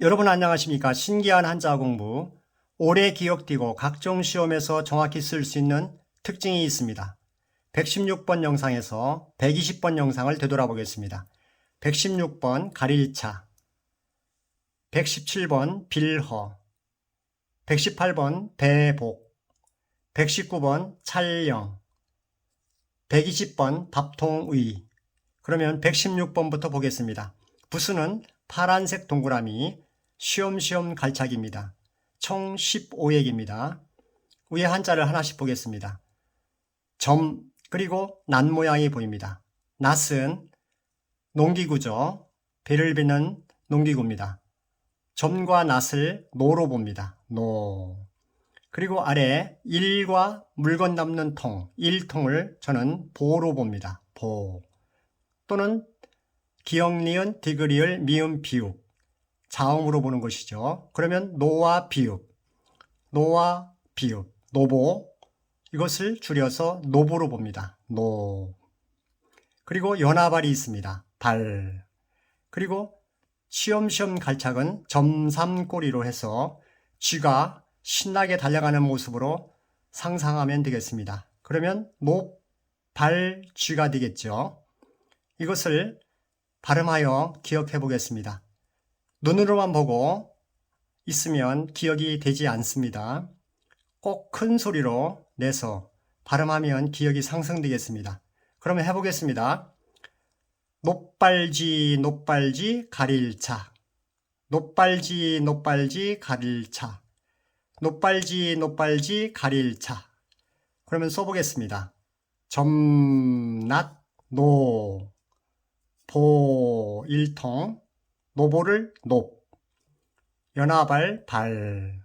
여러분 안녕하십니까? 신기한 한자 공부. 오래 기억되고 각종 시험에서 정확히 쓸 수 있는 특징이 있습니다. 116번 영상에서 120번 영상을 되돌아보겠습니다. 116번 가릴차, 117번 빌허, 118번 배복, 119번 찰령, 120번 밥통의. 그러면 116번부터 보겠습니다. 부수는 파란색 동그라미 쉬엄쉬엄 갈착입니다. 총 15액입니다. 위에 한자를 하나씩 보겠습니다. 점 그리고 낫 모양이 보입니다. 낫은 농기구죠. 배를 비는 농기구입니다. 점과 낫을 노로 봅니다. 노. 그리고 아래 일과 물건 담는 통, 일통을 저는 보로 봅니다. 보. 또는 기역, 니은, 디귿 리을, 미음, 비읍. 자음으로 보는 것이죠. 그러면 노와 비읍. 노와 비읍. 노보. 이것을 줄여서 노보로 봅니다. 노. 그리고 연하발이 있습니다. 발. 그리고 시험시험 갈착은 점삼꼬리로 해서 쥐가 신나게 달려가는 모습으로 상상하면 되겠습니다. 그러면 노발 쥐가 되겠죠. 이것을 발음하여 기억해 보겠습니다. 눈으로만 보고 있으면 기억이 되지 않습니다. 꼭 큰 소리로 내서 발음하면 기억이 상승되겠습니다. 그러면 해보겠습니다. 노빨지 노빨지 가릴차 노빨지 노빨지 가릴차 노빨지 노빨지 가릴차 그러면 써보겠습니다. 점낫 노보 일통 노보를 높 연하발 발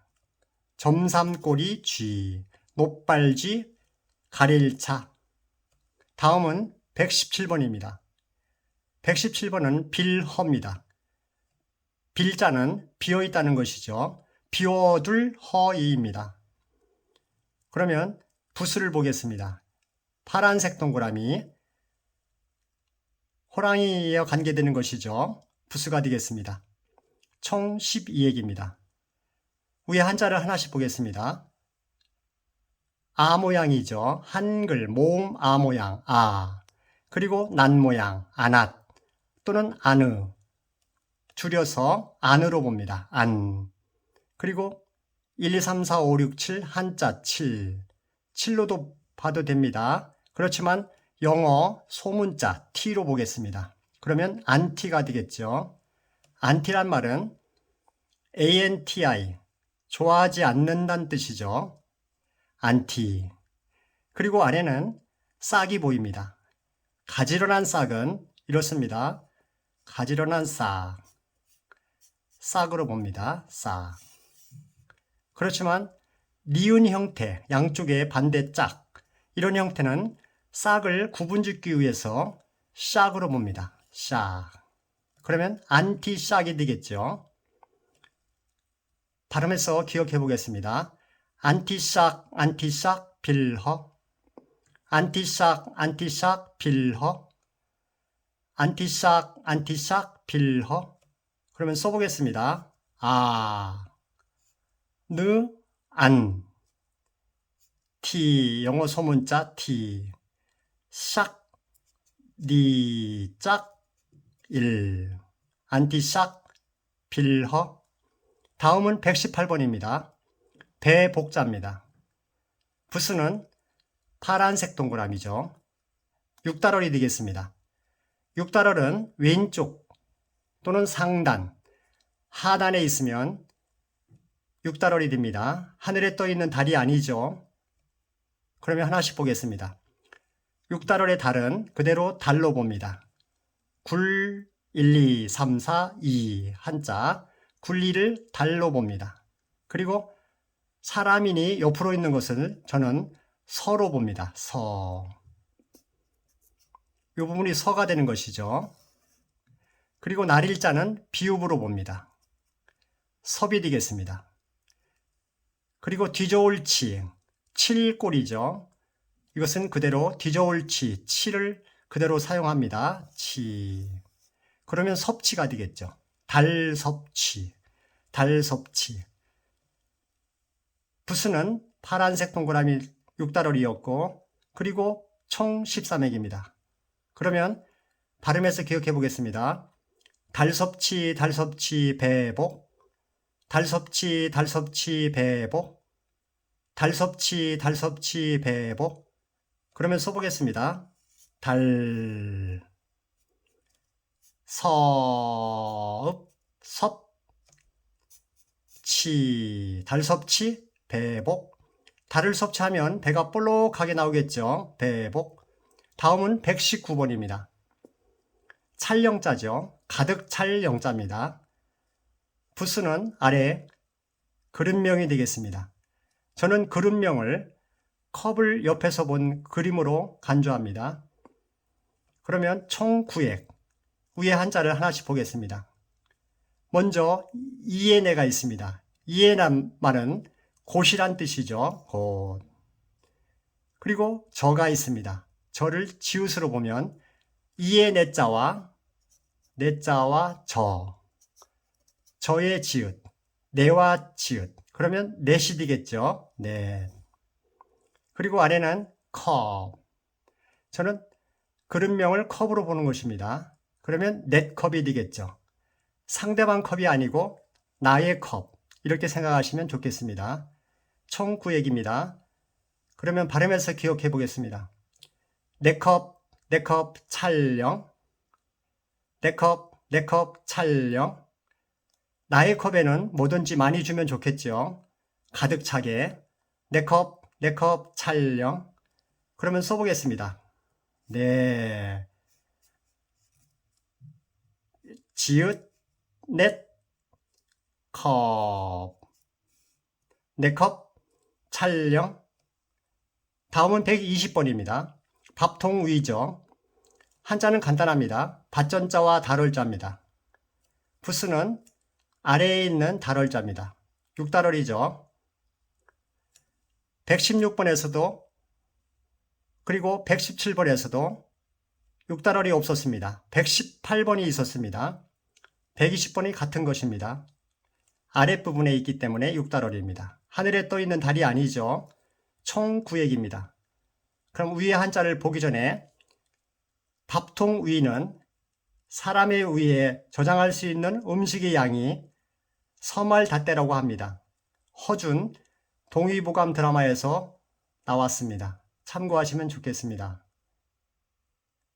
점삼꼬리 쥐 높발쥐 가릴차 다음은 117번입니다. 117번은 빌허입니다. 빌자는 비어있다는 것이죠. 비워둘 허이입니다. 그러면 부수를 보겠습니다. 파란색 동그라미 호랑이에 관계되는 것이죠. 부수가 되겠습니다. 총 12액입니다. 위에 한자를 하나씩 보겠습니다. 아 모양이죠. 한글, 모음 아 모양, 아. 그리고 난 모양, 아낫. 또는 아느. 줄여서 안으로 봅니다. 안. 그리고 1, 2, 3, 4, 5, 6, 7, 한자 7. 7로도 봐도 됩니다. 그렇지만 영어 소문자 T로 보겠습니다. 그러면 안티가 되겠죠. 안티란 말은 ANTI, 좋아하지 않는다는 뜻이죠. 안티. 그리고 아래는 싹이 보입니다. 가지런한 싹은 이렇습니다. 가지런한 싹. 싹으로 봅니다. 싹. 그렇지만 니은 형태, 양쪽의 반대 짝. 이런 형태는 싹을 구분짓기 위해서 샥으로 봅니다. 샥. 그러면 안티샥이 되겠죠. 발음해서 기억해 보겠습니다. 안티샥, 안티샥, 빌허. 안티샥, 안티샥, 빌허. 안티샥, 안티샥, 빌허. 그러면 써보겠습니다. 아, 느, 안. 티, 영어 소문자 티. 샥, 니, 짝, 일. 안티샥, 빌허. 다음은 118번입니다. 배복자입니다. 부수는 파란색 동그라미죠. 6달월이 되겠습니다. 6달월은 왼쪽 또는 상단, 하단에 있으면 6달월이 됩니다. 하늘에 떠 있는 달이 아니죠. 그러면 하나씩 보겠습니다. 6달월의 달은 그대로 달로 봅니다. 굴 1, 2, 3, 4, 2 한자 굴리를 달로 봅니다. 그리고 사람이니 옆으로 있는 것을 저는 서로 봅니다. 서. 이 부분이 서가 되는 것이죠. 그리고 날일자는 비읍으로 봅니다. 섭이 되겠습니다. 그리고 뒤저올 치, 칠꼴이죠. 이것은 그대로 뒤저올치, 치를 그대로 사용합니다. 치. 그러면 섭치가 되겠죠. 달섭치. 달 섭치. 부수는 파란색 동그라미 6달러리였고 그리고 총 13액입니다. 그러면 발음해서 기억해 보겠습니다. 달섭치 달섭치 배복 달섭치 달섭치 배복 달섭치 달섭치 배복 그러면 써보겠습니다. 달 섭, 섭, 치, 달 섭치, 배복. 달을 섭취하면 배가 볼록하게 나오겠죠. 배복. 다음은 119번입니다. 찰영자죠. 가득 찰 영자입니다. 부스는 아래 그릇명이 되겠습니다. 저는 그릇명을 컵을 옆에서 본 그림으로 간주합니다. 그러면 총 9액. 위에 한자를 하나씩 보겠습니다. 먼저 이에네가 있습니다. 이에란 말은 곧이란 뜻이죠. 곧. 그리고 저가 있습니다. 저를 지읒으로 보면 이에네자와 네자와 저. 저의 지읒. 네와 지읒. 그러면 넷이 되겠죠. 네. 그리고 아래는 컵. 저는 그릇명을 컵으로 보는 것입니다. 그러면 넷 컵이 되겠죠. 상대방 컵이 아니고 나의 컵. 이렇게 생각하시면 좋겠습니다. 총 9액입니다. 그러면 발음해서 기억해 보겠습니다. 네 컵, 네컵 찰령. 네 컵, 네컵 찰령. 나의 컵에는 뭐든지 많이 주면 좋겠죠. 가득 차게. 네 컵, 네컵 찰령. 그러면 써보겠습니다. 네. 지읒, 넷, 컵. 네 컵, 찰령. 다음은 120번입니다. 밥통 위죠. 한자는 간단합니다. 밭전자와 달월자입니다. 부스는 아래에 있는 달월자입니다. 6달월이죠. 116번에서도 그리고 117번에서도 6달월이 없었습니다. 118번이 있었습니다. 120번이 같은 것입니다. 아랫부분에 있기 때문에 6달월입니다. 하늘에 떠 있는 달이 아니죠. 총 9액입니다. 그럼 위에 한자를 보기 전에 밥통 위는 사람의 위에 저장할 수 있는 음식의 양이 서말 닷대라고 합니다. 허준 동의보감 드라마에서 나왔습니다. 참고하시면 좋겠습니다.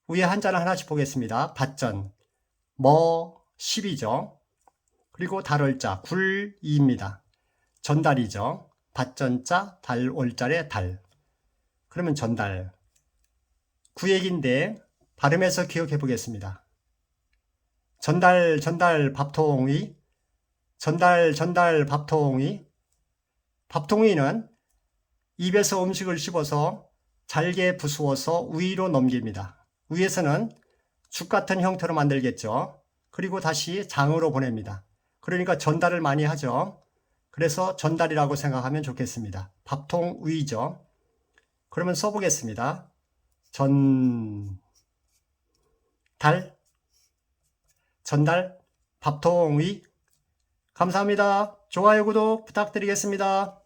위에 한자를 하나씩 보겠습니다. 밭전, 뭐 10이죠. 그리고 달월자, 굴이입니다. 전달이죠. 밭전자, 달월자의 달. 그러면 전달. 구액인데 발음해서 기억해 보겠습니다. 전달, 전달 밥통이, 전달, 전달 밥통이, 밥통이는 입에서 음식을 씹어서 잘게 부수어서 위로 넘깁니다. 위에서는 죽 같은 형태로 만들겠죠. 그리고 다시 장으로 보냅니다. 그러니까 전달을 많이 하죠. 그래서 전달이라고 생각하면 좋겠습니다. 밥통 위죠. 그러면 써보겠습니다. 전, 달, 전달, 밥통 위. 감사합니다. 좋아요, 구독 부탁드리겠습니다.